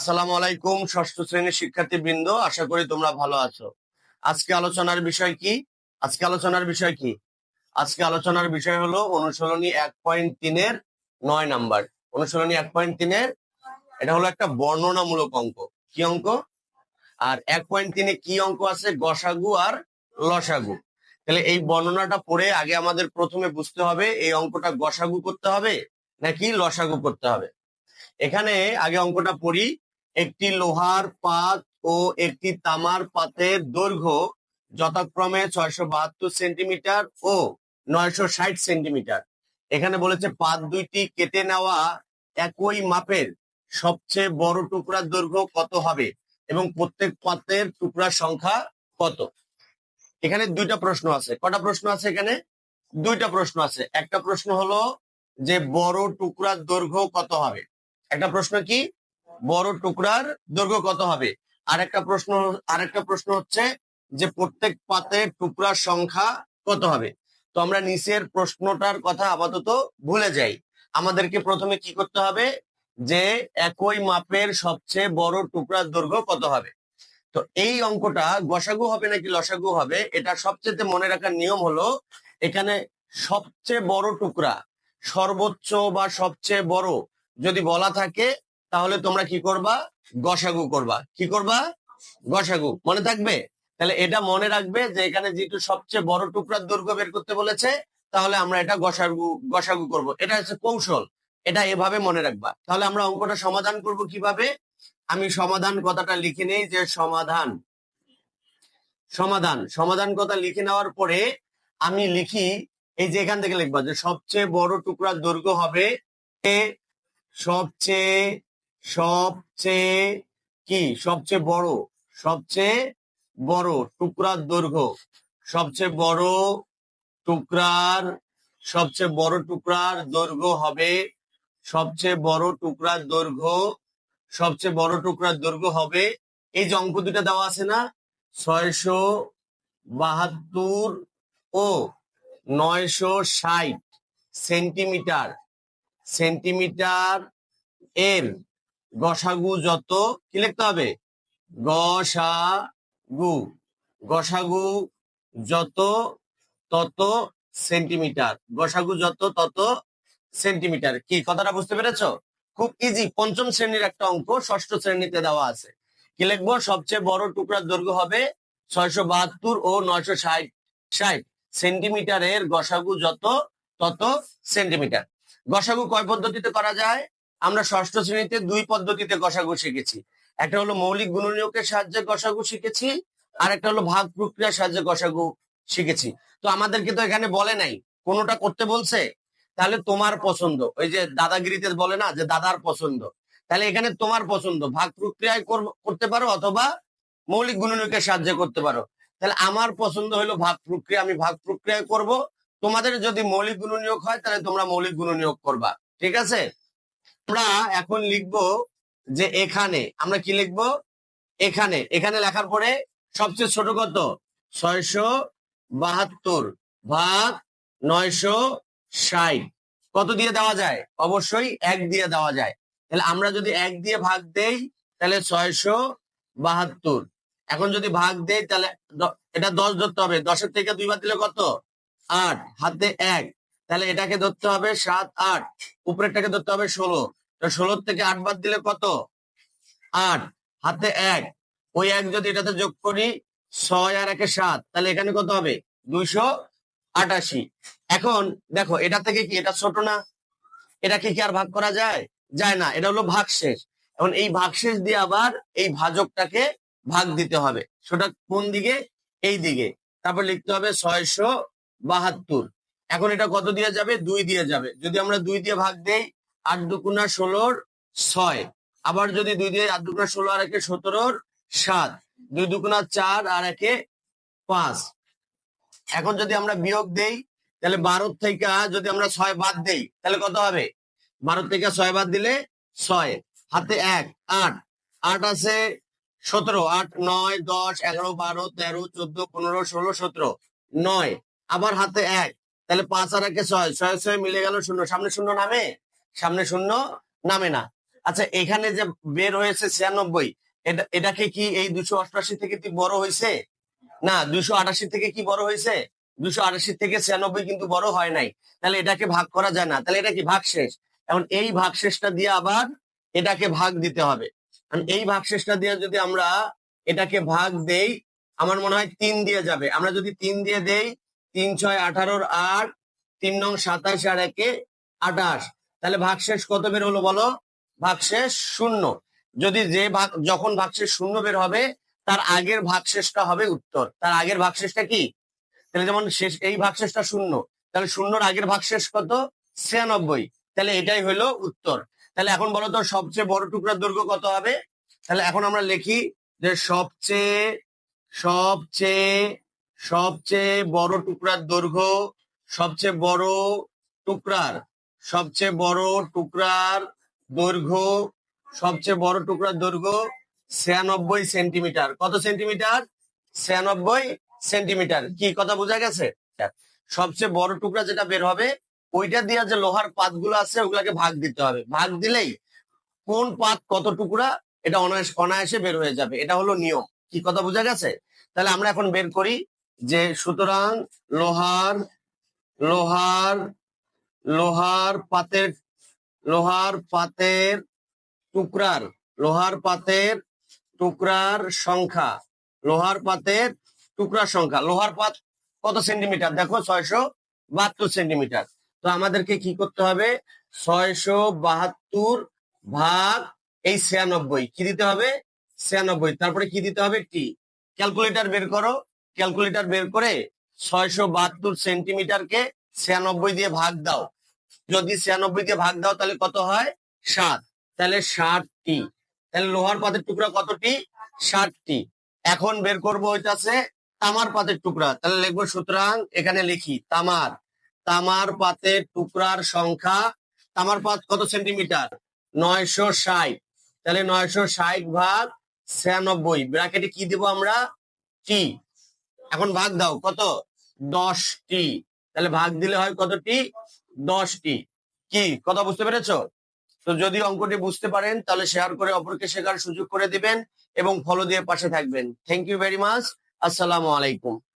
আসসালামু আলাইকুম, ষষ্ঠ শ্রেণির শিক্ষার্থী বৃন্দ আশা করি তোমরা ভালো আছো। আজকে আলোচনার বিষয় কি? আজকে আলোচনার বিষয় কি? আজকে আলোচনার বিষয় হলো অনুশীলনী এক পয়েন্ট তিনের নয় নাম্বার। অনুশীলনী এক পয়েন্ট তিনের, এটা হলো একটা বর্ণনামূলক অঙ্ক। কি অঙ্ক? আর এক পয়েন্ট তিনে কি অঙ্ক আছে? গসাগু আর লসাগু। তাহলে এই বর্ণনাটা পড়ে আগে আমাদের প্রথমে বুঝতে হবে, এই অঙ্কটা গসাগু করতে হবে নাকি লসাগু করতে হবে। এখানে আগে অঙ্কটা পড়ি একটি লোহার পাত ও একটি তামার পাতের দৈর্ঘ্য যথাক্রমে ছয়শো বাহাত্তর সেন্টিমিটার ও নয়শো ষাট সেন্টিমিটার। এখানে বলেছে, পাত দুইটি কেটে নেওয়া একই মাপের সবচেয়ে বড় টুকরার দৈর্ঘ্য কত হবে এবং প্রত্যেক পাতের টুকরার সংখ্যা কত? এখানে দুইটা প্রশ্ন আছে। কটা প্রশ্ন আছে এখানে? দুইটা প্রশ্ন আছে। একটা প্রশ্ন হলো যে বড় টুকরার দৈর্ঘ্য কত হবে? একটা প্রশ্ন কি? বড় টুকরার দৈর্ঘ্য কত হবে? আর একটা প্রশ্ন আর একটা প্রশ্ন হচ্ছে যে প্রত্যেক পাতের টুকরার সংখ্যা কত হবে? তো আমরা নিচের প্রশ্নটার কথা আপাতত ভুলে যাই। আমাদেরকে প্রথমে কি করতে হবে? যে একই মাপের সবচেয়ে বড় টুকরার দৈর্ঘ্য কত হবে? তো এই অঙ্কটা গসাগু হবে নাকি লসাগু হবে, এটা সবচেয়ে মনে রাখার নিয়ম হলো এখানে সবচেয়ে বড় টুকরা, সর্বোচ্চ বা সবচেয়ে বড় যদি বলা থাকে তাহলে তোমরা কি করবা? গসাগু করবা। কি করবা? গসাগু। মনে থাকবে? তাহলে এটা মনে রাখবে যে এখানে যেহেতু সবচেয়ে বড় টুকরার দৈর্ঘ্য বের করতে বলেছে, তাহলে আমরা এটা গসাগু গসাগু করব। এটা হচ্ছে কৌশল। এটা এভাবে মনে রাখবা। তাহলে আমরা অঙ্কটা সমাধান করব কীভাবে? আমি সমাধান কথাটা লিখে নেই যে সমাধান। সমাধান। সমাধান কথা লিখে নেওয়ার পরে আমি লিখি, এই যে এখান থেকে লিখবা যে সবচেয়ে বড় টুকরার দৈর্ঘ্য হবে সবচেয়ে সবচেয়ে কি? সবচেয়ে বড়? সবচেয়ে বড় টুকরার দৈর্ঘ্য। সবচেয়ে বড় টুকরার, সবচেয়ে বড় টুকরার দৈর্ঘ্য হবে, সবচেয়ে বড় টুকরার দৈর্ঘ্য, সবচেয়ে বড় টুকরার দৈর্ঘ্য হবে, এই যে অঙ্ক দুটা দেওয়া আছে না? ছয়শো বাহাত্তর ও নয়শো ষাট সেন্টিমিটার। সেন্টিমিটার এর গসাগু যত, কি লিখতে হবে? গসাগু। গসাগু যত, তত সেন্টিমিটার। গসাগু যত, তত সেন্টিমিটার। কি, কথাটা বুঝতে পেরেছ? খুব ইজি পঞ্চম শ্রেণির একটা অঙ্ক, ষষ্ঠ শ্রেণীতে দেওয়া আছে। কি লিখব? সবচেয়ে বড় টুকরার দৈর্ঘ্য হবে ছয়শো বাহাত্তর ও নয়শো ষাট। ষাট। সেন্টিমিটারের গসাগু যত, তত সেন্টিমিটার। গসাগু কয় পদ্ধতিতে করা যায়? আমরা ষষ্ঠ শ্রেণীতে দুই পদ্ধতিতে গসাগু শিখেছি। একটা হলো মৌলিক গুণনীয়কের সাহায্যে গসাগু শিখেছি, আর একটা হলো ভাগ প্রক্রিয়ার সাহায্যে গসাগু শিখেছি। তো আমাদেরকে তো এখানে বলে নাই, কোনোটা করতে বলছে? তাহলে তোমার পছন্দ। ওই যে দাদাগিরিতে বলে না যে দাদার পছন্দ। তাহলে এখানে তোমার পছন্দ। ভাগ প্রক্রিয়ায় করতে পারো অথবা মৌলিক গুণনীয়কের সাহায্যে করতে পারো। তাহলে আমার পছন্দ হলো ভাগ প্রক্রিয়া, আমি ভাগ প্রক্রিয়ায় করব। তোমাদের যদি মৌলিক গুণনীয়ক হয়, তাহলে তোমরা মৌলিক গুণনীয়ক করবা। ঠিক আছে? আমরা এখন লিখব যে এখানে, আমরা কি লিখব? এখানে। এখানে লেখার পরে সবচেয়ে ছোট কত? ছয়শো বাহাত্তর ভাগ নয়শো ষাট। কত দিয়ে দেওয়া যায়? অবশ্যই এক দিয়ে দেওয়া যায়। তাহলে আমরা যদি এক দিয়ে ভাগ দেই, তাহলে ছয়শো বাহাত্তর। এখন যদি ভাগ দেই, তাহলে এটা দশ ধরতে হবে। দশের থেকে দুই দুইবার দিলে কত? আট। হাতে এক। তাহলে এটাকে ধরতে হবে সাত আট। উপরেরটাকে ধরতে হবে ষোলো। ষোলোর থেকে আট বাদ দিলে কত? আট। হাতে এক। ওই এক যদি এটাতে যোগ করি, ছয় আর একে সাত, তাহলে এখানে কত হবে? দুইশো আটাশি। এখন দেখো, এটা থেকে কি এটা ছোট না? এটাকে কি আর ভাগ করা যায়? যায় না, এটা হলো ভাগশেষ। এখন এই ভাগশেষ দিয়ে আবার এই ভাজকটাকে ভাগ দিতে হবে। সেটা কোন দিকে? এই দিকে। তারপর লিখতে হবে ছয়শো বাহাত্তর। এখন এটা কত দিয়ে যাবে? দুই দিয়ে যাবে। যদি আমরা দুই দিয়ে ভাগ দেই, আট দুকুনা ষোলোর ছয়। আবার যদি দুই দিয়ে আট দুকুনা ষোলো আর একে সতেরোর সাত, দুই দুকুনা চার আর একে পাঁচ। এখন যদি আমরা বিয়োগ দেই, তাহলে বারো থেকে যদি আমরা ছয় বাদ দেই, তাহলে কত হবে? বারো থেকে ছয় বাদ দিলে ছয়। হাতে এক, আট। আট আছে সতেরো। আট, নয়, দশ, এগারো, বারো, তেরো, চোদ্দ, পনেরো, ষোলো, সতেরো, নয়। আবার হাতে এক। তাহলে পাঁচ আর একে ছয় ছয় ছয় মিলে গেল শূন্য। সামনে শূন্য নামে? সামনে শূন্য নামে না। আচ্ছা এখানে যে বের হয়েছে ছিয়ানব্বই, এটা, এটাকে কি এই দুশো অষ্টআশি থেকে কি বড় হয়েছে? না, দুশো আটাশি থেকে কি বড় হয়েছে? দুশো আটাশি থেকে ছিয়ানব্বই কিন্তু বড় হয় নাই। তাহলে এটাকে ভাগ করা যায় না। তাহলে এটা কি ভাগ শেষ এখন এই ভাগ শেষটা দিয়ে আবার এটাকে ভাগ দিতে হবে। এই ভাগ শেষটা দিয়ে যদি আমরা এটাকে ভাগ দেই, আমার মনে হয় তিন দিয়ে যাবে। আমরা যদি তিন দিয়ে দেই তিন ছয় আঠারোর আট, তিন নং সাতাশ আর একে আঠাশ। তাহলে ভাগশেষ কত বের হলো বলো? ভাগশেষ শূন্য। যদি যে ভাগ, যখন ভাগশেষ শূন্য বের হবে, তার আগের ভাগশেষটা হবে উত্তর। তার আগের ভাগশেষটা কি? তাহলে যেমন শেষ, এই ভাগশেষটা শূন্য। তাহলে শূন্যর আগের ভাগশেষ কত? ছিয়ানব্বই। তাহলে এটাই হলো উত্তর। তাহলে এখন বলো তো সবচেয়ে বড় টুকরার দৈর্ঘ্য কত হবে? তাহলে এখন আমরা লিখি যে সবচেয়ে সবচেয়ে সবচেয়ে বড় টুকরার দৈর্ঘ্য, সবচেয়ে বড় টুকরার, সবচেয়ে বড় টুকরার দৈর্ঘ্য, সবচেয়ে বড় টুকরার দৈর্ঘ্য ছিয়ানব্বই সেন্টিমিটার। কত সেন্টিমিটার? ছিয়ানব্বই সেন্টিমিটার। কি কথা বোঝা গেছে? সবচেয়ে বড় টুকরা যেটা বের হবে, ওইটা দিয়ে যে লোহার পাতগুলো আছে, ওগুলাকে ভাগ দিতে হবে। ভাগ দিলেই কোন পাত কত টুকরা, এটা অনায়াস অনায়াসে বের হয়ে যাবে। এটা হলো নিয়ম। কি কথা বোঝা গেছে? তাহলে আমরা এখন বের করি যে সুতরাং লোহার লোহার লোহার পাতের লোহার পাতের টুকরার, লোহার পাতের টুকরার সংখ্যা, লোহার পাতের টুকরার সংখ্যা, লোহার পাত কত সেন্টিমিটার? দেখো ছয়শো বাহাত্তর সেন্টিমিটার। তো আমাদেরকে কি করতে হবে? ছয়শো বাহাত্তর ভাগ এই ছিয়ানব্বই, কি দিতে হবে? ছিয়ানব্বই, তারপরে কি দিতে হবে? টি। ক্যালকুলেটর বের করো। ক্যালকুলেটর বের করে ছয়শো বাহাত্তর সেন্টিমিটারকে ছিয়ানব্বই দিয়ে ভাগ দাও। যদি ছিয়ানব্বই দিয়ে ভাগ দাও, তাহলে কত হয়? সাত। তাহলে ষাটটি। তাহলে লোহার পাতের টুকরা কতটি? ষাটটি। এখন বের করব হইতাছে তামার পাতের টুকরা। তাহলে লিখব সুতরাং এখানে লিখি, তামার। তামার পাতের টুকরার সংখ্যা, তামার পাত কত সেন্টিমিটার? নয়শো ষাট। তাহলে নয়শো ষাট ভাগ ছিয়ানব্বই। ব্র্যাকেটে কি দিব আমরা? টি। এখন ভাগ দাও, কত? দশটি। তাহলে ভাগ দিলে হয় কতটি? দশটি। কি? কথা বুঝতে পেরেছ? তো যদি অঙ্কটি বুঝতে পারেন, তাহলে শেয়ার করে অপরকে শেখার সুযোগ করে দিবেন এবং ফলো দিয়ে পাশে থাকবেন। থ্যাংক ইউ ভেরি মাচ আসসালামু আলাইকুম।